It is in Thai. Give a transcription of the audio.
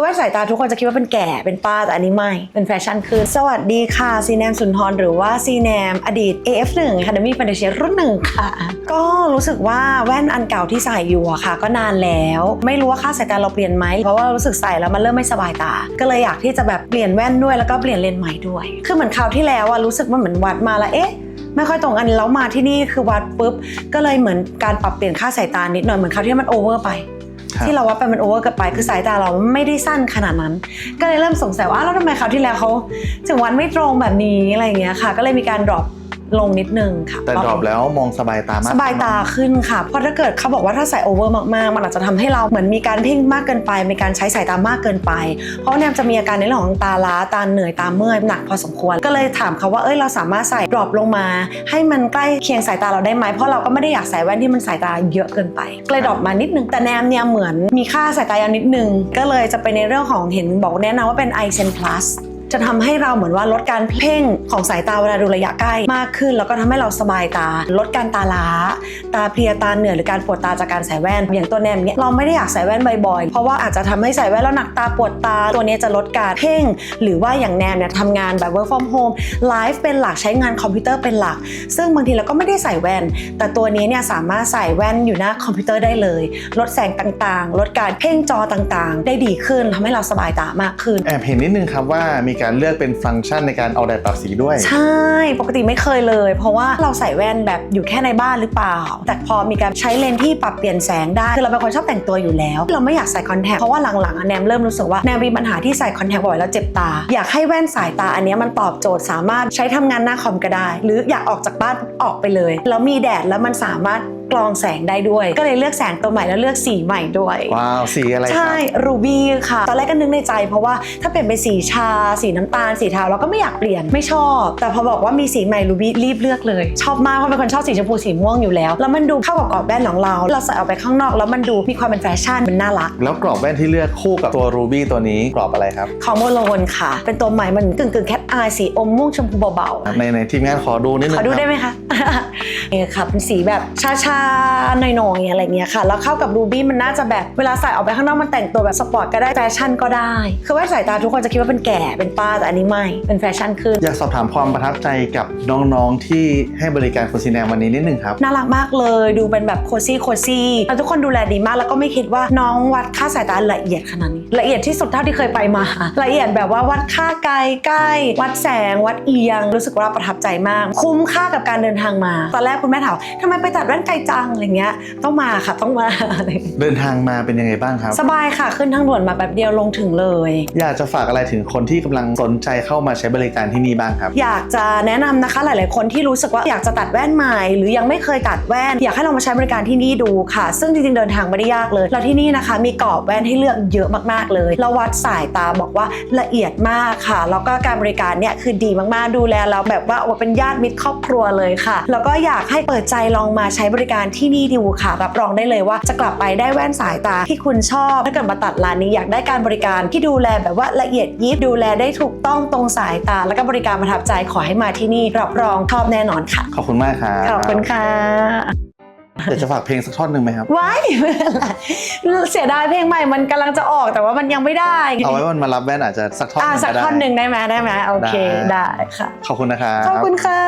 คือแว่นสายตาทุกคนจะคิดว่าเป็นแก่เป็นป้าแต่อันนี้ไม่ เป็นแฟชั่นคือสวัสดีค่ะซีแนมสุนทรหรือว่าซีแนมอดีต AF1 Academy f a n t a s i a รุ่นหนึ่งค่ะ ก็รู้สึกว่าแว่นอันเก่าที่ใส่อยู่อะค่ะ ก็นานแล้ว ไม่รู้ว่าค่าสายตาเราเปลี่ยนไหมเพราะว่ารู้สึกใส่แล้วมันเริ่มไม่สบายตา ก็เลยอยากที่จะแบบเปลี่ยนแว่นด้วยแล้วก็เปลี่ยนเลนส์ใหม่ด้วย คือเหมือนคราวที่แล้วอะรู้สึกว่าเหมือนวัดมาแล้วเอ๊ะไม่ค่อยตรงกันแล้วมาที่นี่คือวัดปุ๊บก็เลยเหมือนการปรับเปลี่ยนค่าสายตานิดหน่อยเหมือนคราวที่มันโอเวอร์ไป ที่เราว่าไปมันโอเวอร์เกินไปคือสายตาเราไม่ได้สั้นขนาดนั้น ก็เลยเริ่มสงสัยว่าแล้วทำไมคราวที่แล้วเขาถึงวันไม่ตรงแบบนี้อะไรอย่างเงี้ยค่ะ ก็เลยมีการดรอป ลงนิดนึงค่ะแต่ดรอปแล้วมองสบายตามากสบายตาขึ้นค่ะ เพราะถ้าเกิดเขาบอกว่าถ้าใส่โอเวอร์มากๆ มันอาจจะทำให้เราเหมือนมีการเพ่งมากเกินไป มีการใช้สายตามากเกินไป เพราะว่าแนมจะมีอาการในเรื่องของตาล้าตาเหนื่อยตาเมื่อยหนักพอสมควร ก็เลยถามเขาว่าเอ้ยเราสามารถใส่ดรอปลงมา ให้มันใกล้เคียงสายตาเราได้ไหมเพราะเราก็ไม่ได้อยากใส่แว่นที่มันสายตาเยอะเกินไปก็เลยดรอปมานิดนึงแต่แนมเนี่ยเหมือนมีค่าสายตายาวนิดนึงก็เลยจะไปในเรื่องของเห็นบอกแนะนำว่าเป็น i s e n Plus จะทำให้เราเหมือนว่าลดการเพ่งของสายตาเวลาดูระยะใกล้มากขึ้น แล้วก็ทำให้เราสบายตา ลดการตาล้า ตาเพลียตาเหนื่อยหรือการปวดตาจากการใส่แว่น อย่างตัวแนมเนี่ยเราไม่ได้อยากใส่แว่นบ่อยๆ เพราะว่าอาจจะทำให้ใส่แว่นแล้วหนักตาปวดตา ตัวนี้จะลดการเพ่ง หรือว่าอย่างแนมเนี่ยทำงานแบบ work from home ไลฟ์เป็นหลักใช้งานคอมพิวเตอร์เป็นหลัก ซึ่งบางทีเราก็ไม่ได้ใส่แว่น แต่ตัวนี้เนี่ยสามารถใส่แว่นอยู่หน้าคอมพิวเตอร์ได้เลย ลดแสงต่างๆ ลดการเพ่งจอต่างๆ ได้ดีขึ้นทำให้เราสบายตามากขึ้นแอบเห็นนิดนึงครับว่ามีการเลือกเป็นฟังก์ชันในการเอาแดดปรับสีด้วย ใช่ ปกติไม่เคยเลย เพราะว่าเราใส่แว่นแบบอยู่แค่ในบ้านหรือเปล่า แต่พอมีการใช้เลนส์ที่ปรับเปลี่ยนแสงได้ คือเราเป็นคนชอบแต่งตัวอยู่แล้ว เราไม่อยากใส่คอนแทค เพราะว่าหลังๆอะแนมเริ่มรู้สึกว่าแนมมีปัญหาที่ใส่คอนแทคบ่อยแล้วเจ็บตา อยากให้แว่นสายตาอันเนี้ยมันตอบโจทย์สามารถใช้ทำงานหน้าคอมก็ได้ หรืออยากออกจากบ้านออกไปเลย แล้วมีแดดแล้วมันสามารถ กรองแสงได้ด้วย ก็เลยเลือกแสงตัวใหม่แล้วเลือกสีใหม่ด้วย ว้าว สีอะไรคใช่รับรูบี้ค่ะ ตอนแรกก็นึกในใจ เพราะว่าถ้าเปลี่ยนเป็นสีชา สีน้ำตาล สีเทาเราก็ไม่อยากเปลี่ยนไม่ชอบ แต่พอบอกว่ามีสีใหม่รูบี้รีบเลือกเลย ชอบมากเพราะเป็นคนชอบสีชมพูสีม่วงอยู่แล้ว แล้วมันดูเข้ากับกรอบแว่นของเรา เราใส่ออกไปข้างนอก แล้วมันดูมีความเป็นแฟชั่นมันน่ารัก แล้วกรอบแว่นที่เลือกคู่กับตัวรูบี้ตัวนี้กรอบอะไรครับ ของโมโลนค่ะ เป็นตัวใหม่มันกึ่งกึ่งแคทอายสีอมม่วงชมพูเบาๆในในทีมงานขอดูนิดนึงขอดูได้ครับไหมคะเนี่ยค่ะเป็นสีแบบชาๆหน่อยๆอะไรเงี้ยค่ะ แล้วเข้ากับรูบี้มันน่าจะแบบเวลาใส่ออกไปข้างนอกมันแต่งตัวแบบสปอร์ตก็ได้แฟชั่นก็ได้ คือว่าสายตาทุกคนจะคิดว่าเป็นแก่เป็นป้าแต่อันนี้ไม่เป็นแฟชั่นขึ้น อยากสอบถามความประทับใจกับน้องๆที่ให้บริการคุณซีแนมวันนี้นิดนึงครับน่ารักมากเลยดูเป็นแบบโคซี่โคซี่แล้วทุกคนดูแลดีมากแล้วก็ไม่คิดว่าน้องวัดค่าสายตาละเอียดขนาดนี้ละเอียดที่สุดเท่าที่เคยไปมา ละเอียดแบบว่าวัดค่าไกลใกล้ วัดแสง วัดเอียง รู้สึกว่าประทับใจมาก คุ้มค่ากับการเดินทางมา ตอนแรกคุณแม่ถามทำไมไปตัดแว่นไกลจังอะไรเงี้ย ต้องมาค่ะต้องมา เดินทางมาเป็นยังไงบ้างครับ สบายค่ะขึ้นทางด่วนมาแบบเดียวลงถึงเลย อยากจะฝากอะไรถึงคนที่กำลังสนใจเข้ามาใช้บริการที่นี่บ้างครับ อยากจะแนะนำนะคะหลาย ๆ คนที่รู้สึกว่าอยากจะตัดแว่นใหม่ หรือยังไม่เคยตัดแว่น อยากให้ลองมาใช้บริการที่นี่ดูค่ะ ซึ่งจริง ๆ เดินทางไม่ได้ยากเลย แล้วที่นี่นะคะมีกรอบแว่นให้เลือกเยอะมาก ๆ เลยแล้ววัดสายตาบอกว่าละเอียดมากค่ะ แล้วก็การบริการเนี่ยคือดีมาก ๆ ดูแลเราแบบว่าโอ้เป็นญาติมิตรครอบครัวเลยค่ะ แล้วก็อยากให้เปิดใจลองมาใช้บริการที่นี่ดูค่ะ รับรองได้เลยว่าจะกลับไปได้แว่นสายตาที่คุณชอบ ถ้าเกิดมาตัดร้านนี้อยากได้การบริการที่ดูแลแบบว่าละเอียดยิบดูแลได้ถูกต้องตรงสายตา แล้วก็บริการประทับใจขอให้มาที่นี่รับรองชอบแน่นอนค่ะ ขอบคุณมากครับขอบคุณค่ะอยากจะฝากเพลงสักท่อนหนึ่งไหมครับว้ายไม่เป็นไรเสียดายเพลงใหม่มันกำลังจะออกแต่ว่ามันยังไม่ได้ เอาไว้วันมารับแว่นอาจจะสักท่อนหอ่านึ่งสักก็ได้ท่อนหนึ่งได้ไหมได้ไหมโอเคได้ได้ค่ะ ขอบคุณนะครับขอบคุณค่ะ